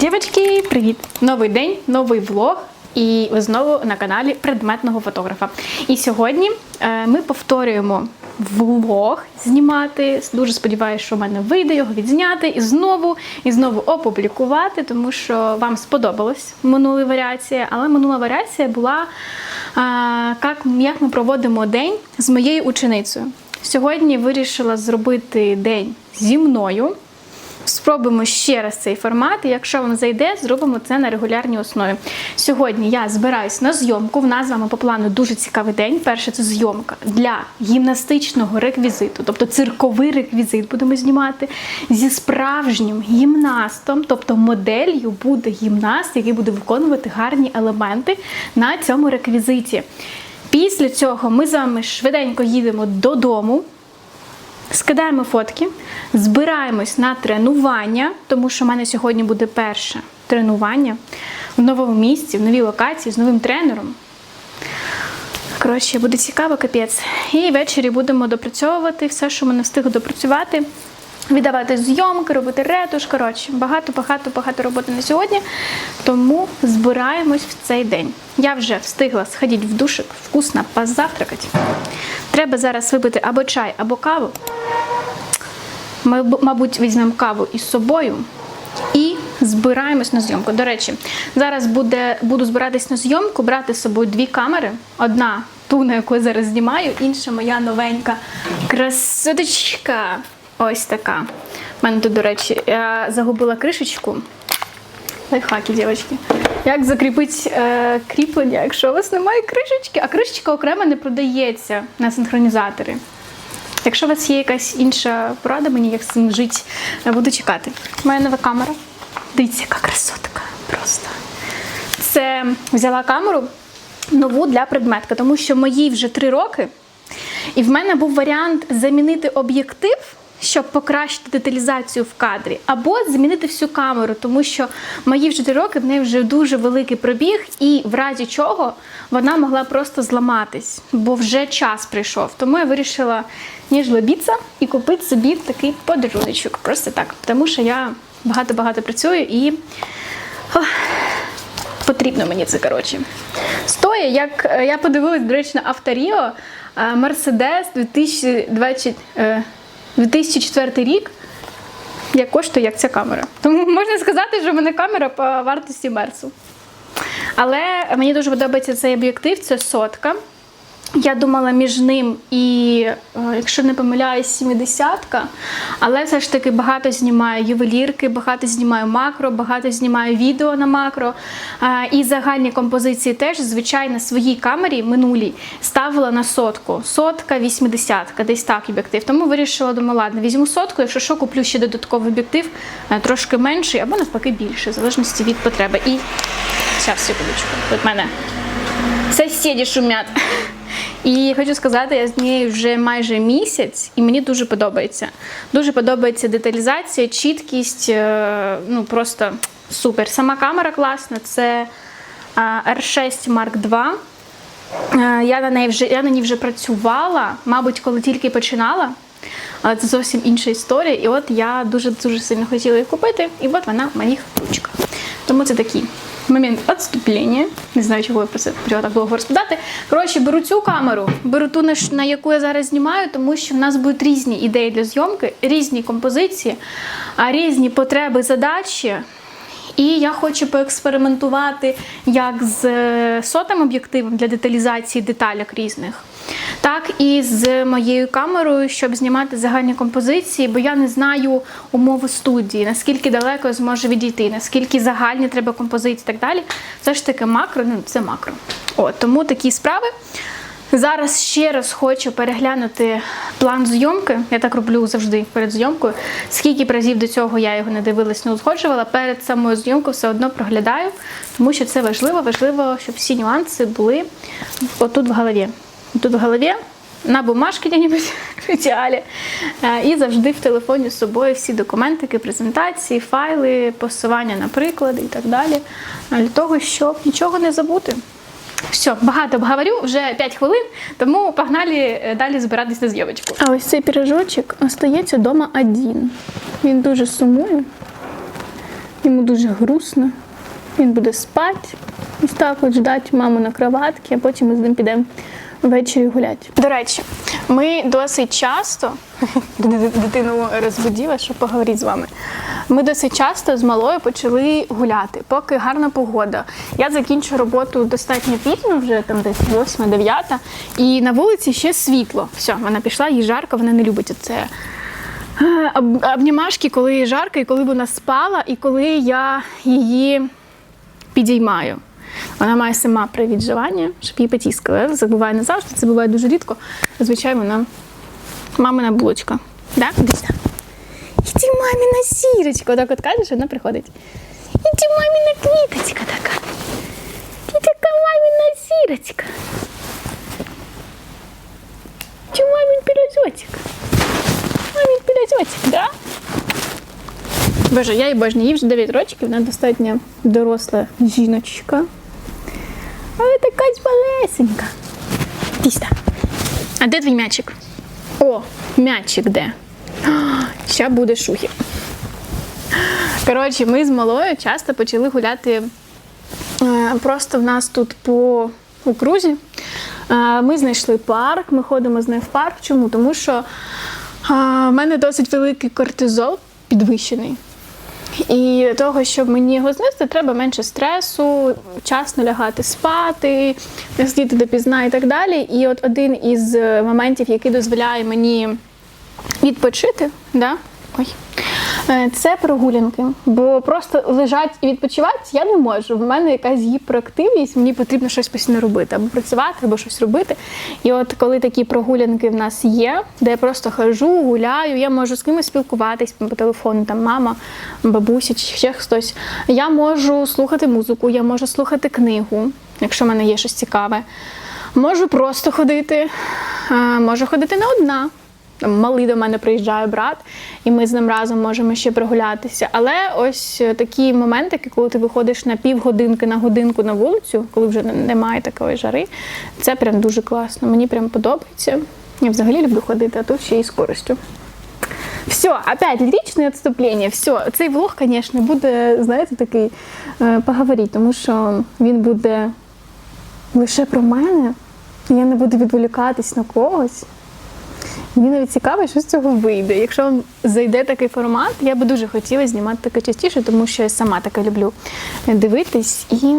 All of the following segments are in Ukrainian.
Дівчатки, привіт! Новий день, новий влог. І ви знову на каналі предметного фотографа. І сьогодні е, ми повторюємо влог знімати. Дуже сподіваюся, що в мене вийде його відзняти і знову і знову опублікувати, тому що вам сподобалась минула варіація, але минула варіація була е, як, як ми проводимо день з моєю ученицею. Сьогодні вирішила зробити день зі мною. Спробуємо ще раз цей формат. і Якщо вам зайде, зробимо це на регулярній основі. Сьогодні я збираюсь на зйомку. В нас з вами по плану дуже цікавий день. Перше це зйомка для гімнастичного реквізиту, тобто цирковий реквізит будемо знімати зі справжнім гімнастом, тобто моделлю буде гімнаст, який буде виконувати гарні елементи на цьому реквізиті. Після цього ми з вами швиденько їдемо додому. Скидаємо фотки, збираємось на тренування, тому що в мене сьогодні буде перше тренування в новому місці, в новій локації з новим тренером. Коротше, буде цікаво, капець. І ввечері будемо допрацьовувати все, що ми не встигли допрацювати. Віддавати зйомки, робити ретуш. Коротше, багато, багато, багато роботи на сьогодні. Тому збираємось в цей день. Я вже встигла сходити в душик, вкусно позавтракати. Треба зараз випити або чай, або каву. Ми, мабуть, візьмемо каву із собою і збираємось на зйомку. До речі, зараз буде, буду збиратись на зйомку, брати з собою дві камери. Одна ту, на яку я зараз знімаю, інша моя новенька красоточка. Ось така. У мене тут, до речі, я загубила кришечку. Лайфхаки, дівчатки. Як закріпити е, кріплення, якщо у вас немає кришечки, а кришечка окремо не продається на синхронізатори. Якщо у вас є якась інша порада мені, як з цим жити, буду чекати. Моя нова камера. Дивіться, яка красотка. Просто. Це взяла камеру нову для предметка, тому що моїй вже три роки. І в мене був варіант замінити об'єктив, щоб покращити деталізацію в кадрі, або змінити всю камеру, тому що мої вже три роки в неї вже дуже великий пробіг, і в разі чого вона могла просто зламатись, бо вже час прийшов. Тому я вирішила ніж лобіться і купити собі такий подаруночок. Просто так. Тому що я багато-багато працюю і потрібно мені це коротше. Стоїть, як е, я подивилась, до речі, на Авторіо Мерседес 2020. Е, 2004 рік. Я коштує, як ця камера. Тому можна сказати, що в мене камера по вартості Мерсу. Але мені дуже подобається цей об'єктив, це сотка. Я думала між ним і, е, якщо не помиляюсь, 70-ка, але все ж таки багато знімаю ювелірки, багато знімаю макро, багато знімаю відео на макро. Е, І загальні композиції теж, звичайно, своїй камері минулій ставила на сотку. Сотка, 80-ка, десь так об'єктив. Тому вирішила, думаю, ладно, візьму сотку, якщо що, куплю ще додатковий об'єктив, е, трошки менший або навпаки більший, в залежності від потреби. І зараз, секундочку, тут мене сусіди шумять. І хочу сказати, я з нею вже майже місяць, і мені дуже подобається. Дуже подобається деталізація, чіткість, е, ну просто супер. Сама камера класна, це е, R6 Mark II. Е, Я на неї вже я на ній вже працювала, мабуть, коли тільки починала. Але це зовсім інша історія. І от я дуже дуже сильно хотіла її купити, і от вона в моїх ручках. Тому це такий момент відступлення. Не знаю, чого я про це почала так довго розповідати. Коротше, беру цю камеру, беру ту, на яку я зараз знімаю, тому що в нас будуть різні ідеї для зйомки, різні композиції, а різні потреби, задачі. І я хочу поекспериментувати як з е, сотим об'єктивом для деталізації деталях різних, так і з моєю камерою, щоб знімати загальні композиції, бо я не знаю умови студії, наскільки далеко я зможу відійти, наскільки загальні треба композиції і так далі. Все ж таки макро, ну це макро. От, тому такі справи. Зараз ще раз хочу переглянути план зйомки. Я так роблю завжди перед зйомкою. Скільки разів до цього я його не дивилась, не узгоджувала. Перед самою зйомкою все одно проглядаю, тому що це важливо, важливо, щоб всі нюанси були отут в голові. Тут в голові, на бумажці де-небудь в ідеалі. Е, І завжди в телефоні з собою всі документики, презентації, файли, посилання на приклади і так далі. Для того, щоб нічого не забути. Все, багато говорю, вже 5 хвилин, тому погнали е, далі збиратись на зйомочку. А ось цей пірожочок остається вдома один. Він дуже сумує. Йому дуже грустно. Він буде спати, ось так от ждати маму на кроватці, а потім ми з ним підемо ввечері гуляти. До речі, ми досить часто дитину розбуділа, щоб поговорити з вами. Ми досить часто з малою почали гуляти, поки гарна погода. Я закінчу роботу достатньо пізно, вже там десь 8-9, і на вулиці ще світло. Все, вона пішла, їй жарко, вона не любить це. Обнімашки, коли жарко, і коли вона спала, і коли я її підіймаю. Вона має сама привід живання, щоб її потіскали. Це буває не завжди, це буває дуже рідко. Зазвичай вона мамина булочка. Да? Сюди. Іди мамина сірочка. Отак от кажеш, вона приходить. Іди мамина квіточка така. Ти така мамина сірочка. Чи мамин пілотик? Мамин пілотик, да? Боже, я її божні, їй вже 9 років, вона достатньо доросла жіночка. Але така ж малесенька. Сюди. А де твій м'ячик? О, м'ячик де? Ще буде шухи. Коротше, ми з малою часто почали гуляти е, просто в нас тут по окрузі. Е, Ми знайшли парк, ми ходимо з нею в парк. Чому? Тому що е, в мене досить великий кортизол підвищений. І для того, щоб мені його знести, треба менше стресу, вчасно лягати спати, не сидіти допізна і так далі. І от один із моментів, який дозволяє мені відпочити, да? Ой. Е, Це прогулянки, бо просто лежати і відпочивати я не можу. В мене якась гіперактивність, мені потрібно щось постійно робити, або працювати, або щось робити. І от коли такі прогулянки в нас є, де я просто хожу, гуляю, я можу з кимось спілкуватись по телефону, там мама, бабуся чи ще хтось. Я можу слухати музику, я можу слухати книгу, якщо в мене є щось цікаве. Можу просто ходити, е, можу ходити не одна. Там малий до мене приїжджає брат, і ми з ним разом можемо ще прогулятися. Але ось е, такі моменти, коли ти виходиш на півгодинки на годинку на вулицю, коли вже немає такої жари, це прям дуже класно. Мені прям подобається. Я взагалі люблю ходити, а тут ще й з користю. Все, опять личное отступлення. Все, цей влог, звісно, буде, знаєте, такий е, поговорити, тому що він буде лише про мене. Я не буду відволікатись на когось. Мені навіть цікаво, що з цього вийде. Якщо вам зайде такий формат, я би дуже хотіла знімати таке частіше, тому що я сама таке люблю дивитись і.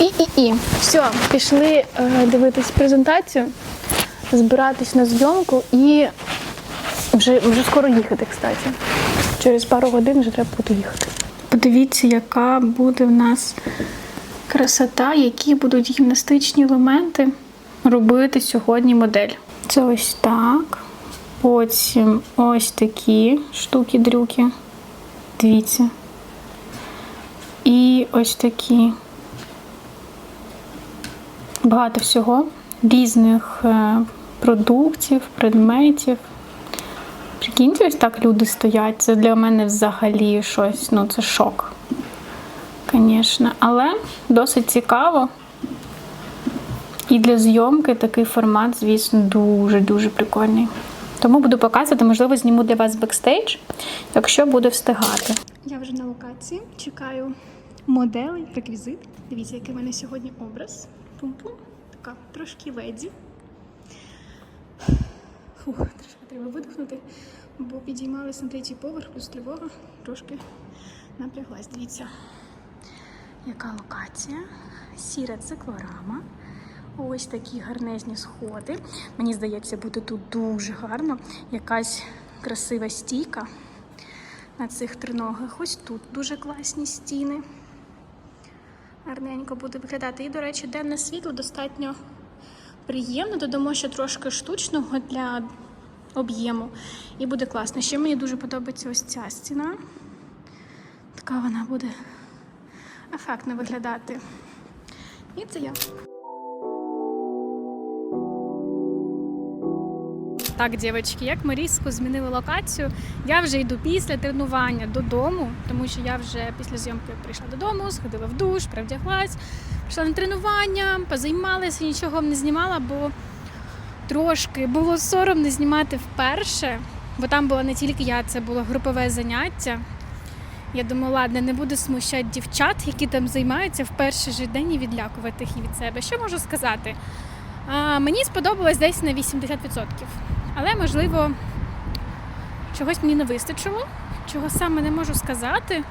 І, і, і. Все, пішли е, дивитись презентацію, збиратись на зйомку і вже, вже скоро їхати, кстати. Через пару годин вже треба буде їхати. Подивіться, яка буде в нас красота, які будуть гімнастичні елементи робити сьогодні модель. Це ось так. Потім ось такі штуки-дрюки. Дивіться. І ось такі. Багато всього. Різних е, продуктів, предметів. Прикиньте, ось так люди стоять. Це для мене взагалі щось, ну це шок. Звісно. Але досить цікаво. І для зйомки такий формат, звісно, дуже-дуже прикольний. Тому буду показувати, можливо, зніму для вас бекстейдж, якщо буду встигати. Я вже на локації, чекаю моделей, реквізит. Дивіться, який в мене сьогодні образ. Пум-пум. Така трошки леді. Фух, трошки треба видихнути, бо підіймалися на третій поверх, плюс тривога. Трошки напряглась. Дивіться, яка локація. Сіра циклорама. Ось такі гарнезні сходи. Мені здається, буде тут дуже гарно. Якась красива стійка на цих триногах. Ось тут дуже класні стіни. Гарненько буде виглядати. І, до речі, денне світло достатньо приємно. Додамо ще трошки штучного для об'єму. І буде класно. Ще мені дуже подобається ось ця стіна. Така вона буде ефектно виглядати. І це я. Так, дівчатки, як ми різко змінили локацію, я вже йду після тренування додому, тому що я вже після зйомки прийшла додому, сходила в душ, привдяглась, прийшла на тренування, позаймалася, нічого не знімала, бо трошки було соромно знімати вперше, бо там була не тільки я, це було групове заняття. Я думаю, ладно, не буду смущати дівчат, які там займаються в перший же день і відлякувати їх від себе. Що можу сказати? А, мені сподобалось десь на 80%. Але, можливо, чогось мені не вистачило, чого саме не можу сказати.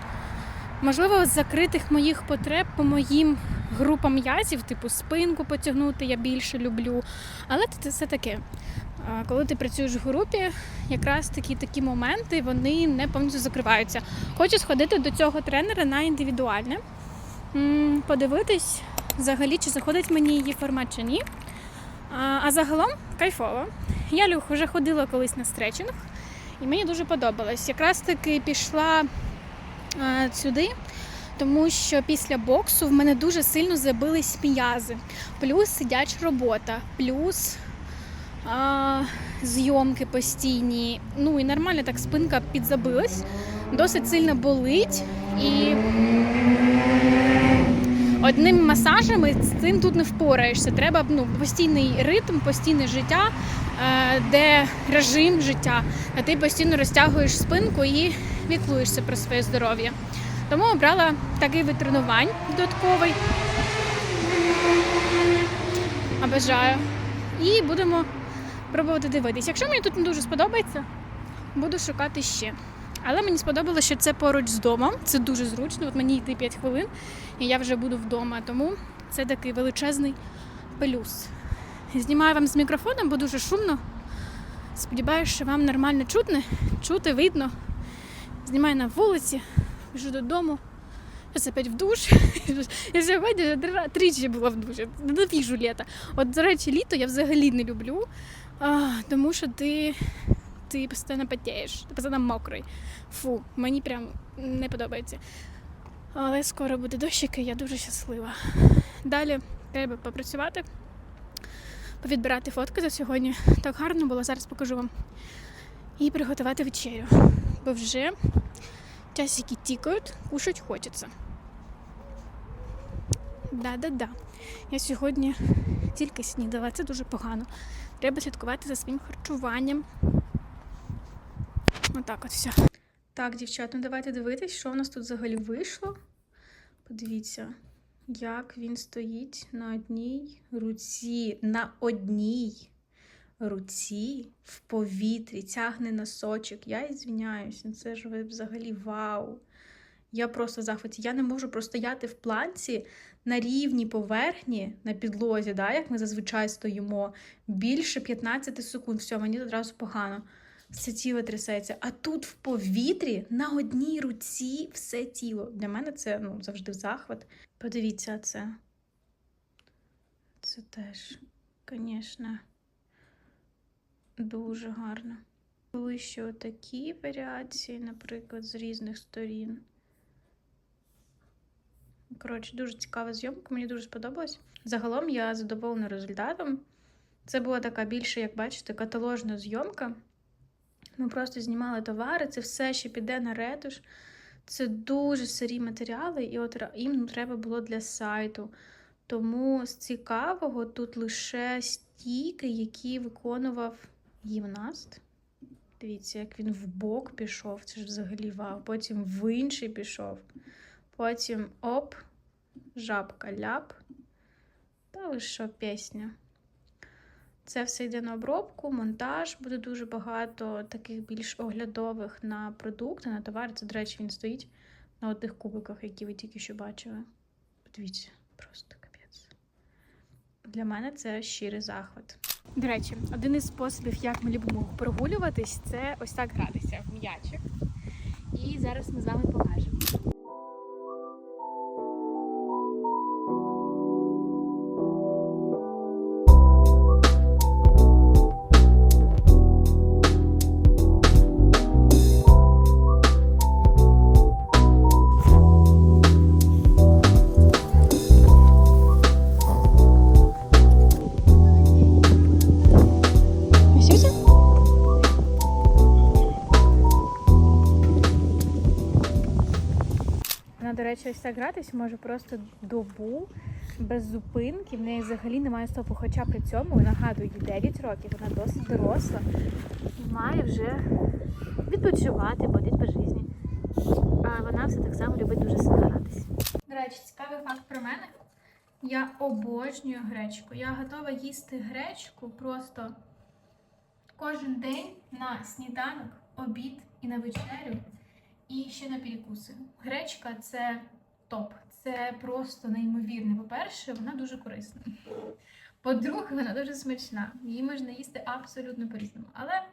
Можливо, з закритих моїх потреб по моїм групам м'язів, типу спинку потягнути, я більше люблю. Але це все таке. Коли ти працюєш в групі, якраз такі такі моменти вони не повністю закриваються. Хочу сходити до цього тренера на індивідуальне, подивитись взагалі, чи заходить мені її формат чи ні. А, загалом кайфово. Я Люх вже ходила колись на стретчинг, і мені дуже подобалось. Якраз таки пішла а, сюди, тому що після боксу в мене дуже сильно забились м'язи. Плюс сидяча робота, плюс а, зйомки постійні. Ну і нормально так спинка підзабилась, досить сильно болить. І одним масажем з цим тут не впораєшся. Треба ну, постійний ритм, постійне життя, е, де режим життя, а ти постійно розтягуєш спинку і піклуєшся про своє здоров'я. Тому обрала такий вид тренувань додатковий. Обажаю. І будемо пробувати дивитись. Якщо мені тут не дуже сподобається, буду шукати ще. Але мені сподобалося, що це поруч з домом. Це дуже зручно. От мені йти 5 хвилин, і я вже буду вдома. Тому це такий величезний плюс. Знімаю вам з мікрофоном, бо дуже шумно. Сподіваюся, що вам нормально чутне, чути, видно. Знімаю на вулиці, біжу додому. Зараз опять в душ. Я сьогодні тричі була в душі. Ненавіжу літо. От, до речі, літо я взагалі не люблю, тому що ти, ти постійно потієш, ти постійно мокрий. Фу, мені прям не подобається. Але скоро буде дощик, і я дуже щаслива. Далі треба попрацювати, повідбирати фотки за сьогодні. Так гарно було, зараз покажу вам. І приготувати вечерю. Бо вже часики тікають, кушать хочеться. Да-да-да. Я сьогодні тільки снідала, це дуже погано. Треба слідкувати за своїм харчуванням. Отак от все. Так, дівчат, ну давайте дивитись, що в нас тут взагалі вийшло. Подивіться, як він стоїть на одній руці, на одній руці в повітрі, тягне носочок. Я і ну це ж ви взагалі вау. Я просто в захваті. Я не можу простояти в планці на рівній поверхні на підлозі, да, як ми зазвичай стоїмо, більше 15 секунд. Все, мені одразу погано. Все тіло трясеться. А тут в повітрі на одній руці все тіло. Для мене це ну, завжди захват. Подивіться це. Це теж, звісно, дуже гарно. Були ще такі варіації, наприклад, з різних сторін. Коротше, дуже цікава зйомка, мені дуже сподобалось. Загалом я задоволена результатом. Це була така більше, як бачите, каталожна зйомка. Ми просто знімали товари, це все ще піде на ретуш. Це дуже сирі матеріали, і от їм треба було для сайту. Тому з цікавого тут лише стійки, які виконував гімнаст. Дивіться, як він в бок пішов, це ж взагалі вау. Потім в інший пішов. Потім оп, жабка ляп. Та ви що, пісня. Це все йде на обробку, монтаж. Буде дуже багато таких більш оглядових на продукти, на товари. Це, до речі, він стоїть на тих кубиках, які ви тільки що бачили. Подивіться, просто капець. Для мене це щирий захват. До речі, один із способів, як ми любимо прогулюватись, це ось так гратися в м'ячик. І зараз ми з вами покажемо. Вона, до речі, ось так гратись може просто добу без зупинки. В неї взагалі немає стопу. Хоча при цьому нагадую, їй 9 років, вона досить доросла і має вже відпочивати, ходити по житті. А вона все так само любить дуже сильно гратись. До речі, цікавий факт про мене. Я обожнюю гречку. Я готова їсти гречку просто кожен день на сніданок, обід і на вечерю, і ще на перекуси. Гречка це топ. Це просто неймовірне. По-перше, вона дуже корисна. По-друге, вона дуже смачна. Її можна їсти абсолютно по-різному. Але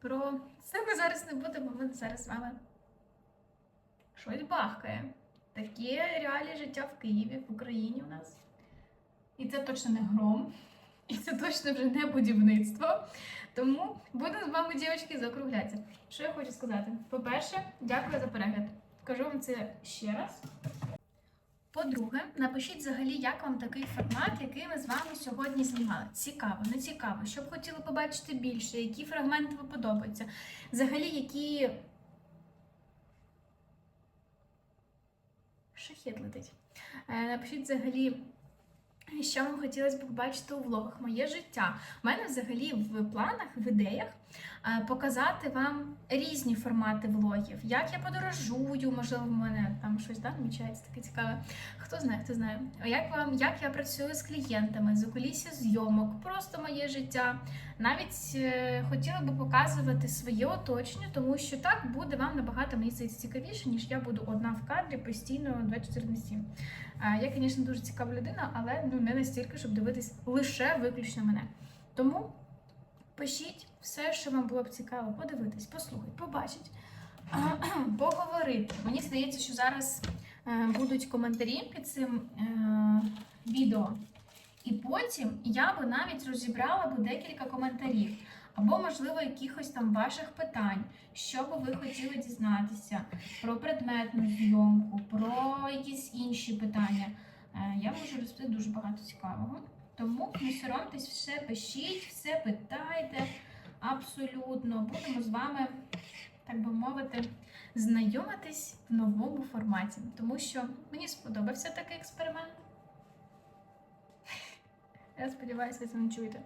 про це ми зараз не будемо. Ми зараз з вами щось бахкає. Таке реалії життя в Києві, в Україні у нас. І це точно не гром, і це точно вже не будівництво. Тому будемо з вами, дівчатки, закруглятися. Що я хочу сказати? По-перше, дякую за перегляд. Кажу вам це ще раз. По-друге, напишіть взагалі, як вам такий формат, який ми з вами сьогодні знімали. Цікаво, не цікаво, що б хотіли побачити більше, які фрагменти вам подобаються. Взагалі, які. Шахет летить. Е, Напишіть взагалі, що вам хотілося б побачити у влогах моє життя. У мене взагалі в планах, в ідеях показати вам різні формати влогів, як я подорожую, можливо, в мене там щось да, таке цікаве. Хто знає, хто знає. Як вам, як я працюю з клієнтами, з окулісся зйомок, просто моє життя. Навіть е, хотіла би показувати своє оточення, тому що так буде вам набагато мені здається, цікавіше, ніж я буду одна в кадрі постійно 24 на 7. Е, Я, звісно, дуже цікава людина, але ну не настільки, щоб дивитись лише виключно мене. Тому пишіть все, що вам було б цікаво, подивитись, послухати, побачити, поговорити. Мені здається, що зараз е, будуть коментарі під цим е, відео. І потім я би навіть розібрала б декілька коментарів, або, можливо, якихось там ваших питань, що би ви хотіли дізнатися про предметну зйомку, про якісь інші питання. Е, Я можу розповісти дуже багато цікавого. Тому не соромтесь, все пишіть, все питайте. Абсолютно. Будемо з вами, так би мовити, знайомитись в новому форматі, тому що мені сподобався такий експеримент. Я сподіваюся, ви це не чуєте.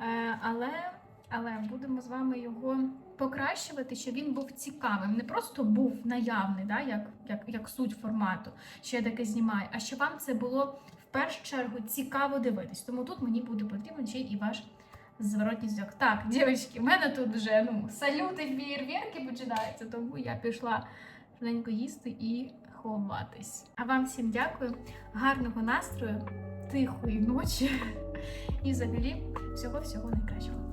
Е, але, але будемо з вами його покращувати, щоб він був цікавим. Не просто був наявний, да, як, як, як суть формату, що я таке знімаю, а щоб вам це було в першу чергу цікаво дивитись. Тому тут мені буде потрібен ще і ваш зворотній зв'язок. Так, дівчатки, в мене тут вже ну, салюти, фієрверки починаються, тому я пішла швиденько їсти і ховатись. А вам всім дякую, гарного настрою, тихої ночі і взагалі всього-всього найкращого.